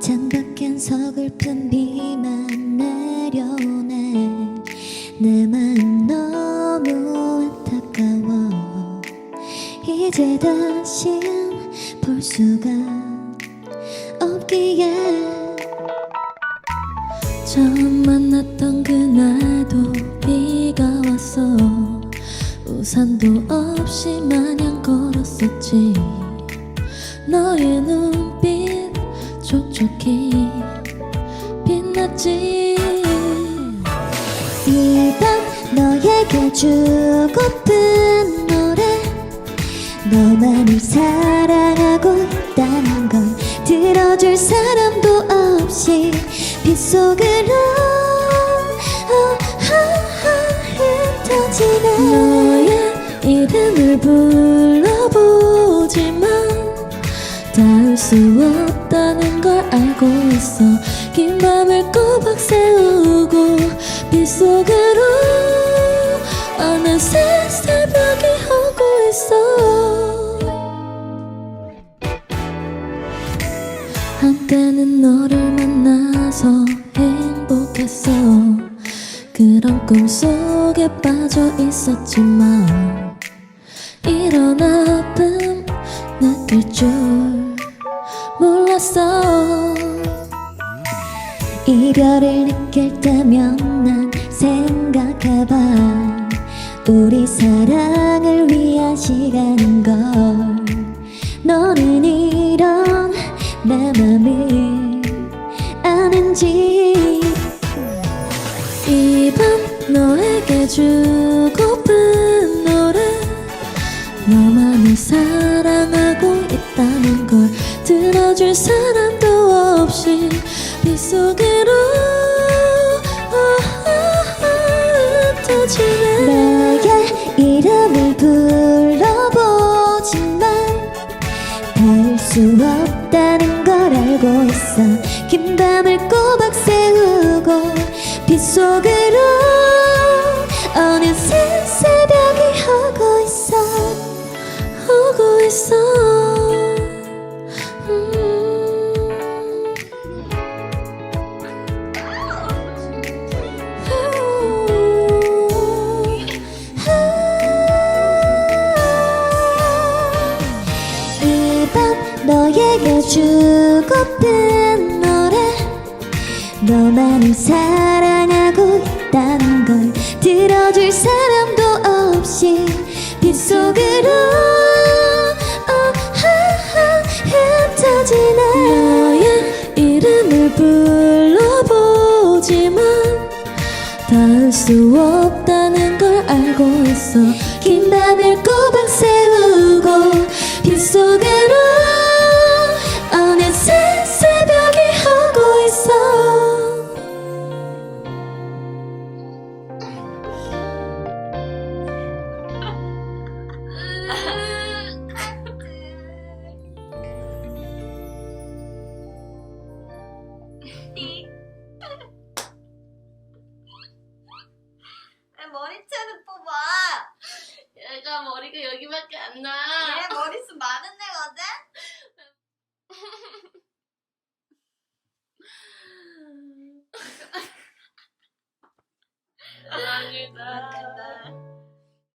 창밖엔 서글픈 비만 내려오네. 내 맘 너무 안타까워. 이제 다시 볼 수가 없기에. 처음 만났던 그날 우산도 없이 마냥 걸었었지. 너의 눈빛 촉촉히 빛났지. 이 밤 너에게 주고픈 노래. 너만을 사랑하고 있다는 걸 들어줄 사람도 없이 빗속으 수 없다는 걸 알고 있어. 긴 밤을 꼬박 세우고 빗속으로 어느새 새벽이 오고 있어. 한때는 너를 만나서 행복했어. 그런 꿈속에 빠져 있었지만 이런 아픔 느낄 줄 몰랐어. 이별을 느낄 때면 난 생각해봐. 우리 사랑을 위한 시간인 걸. 너는 이런 내 맘을 아는지. 이 밤 너에게 주고픈 노래 너만을 걸 들어줄 사람도 없이 빗속으로. 흩어지네 너의 이름을 불러보지만 닿을 수 없다는 걸 알고 있어. 긴 밤을 꼬박 세우고 빗속으로 어느새 새벽이 오고 있어. 오고 있어 너에게 주고픈 노래. 너만을 사랑하고 있다는 걸 들어줄 사람도 없이 빗속으로. 어, 흩어지네 너의 이름을 불러보지만 닿을 수 없다는 걸 알고 있어. 긴 밤을 꼬박 세우고 빗속으 머리채를 뽑아. 얘가 머리가 여기밖에 안 나. 얘 머리숱 많은 애거든? 된다.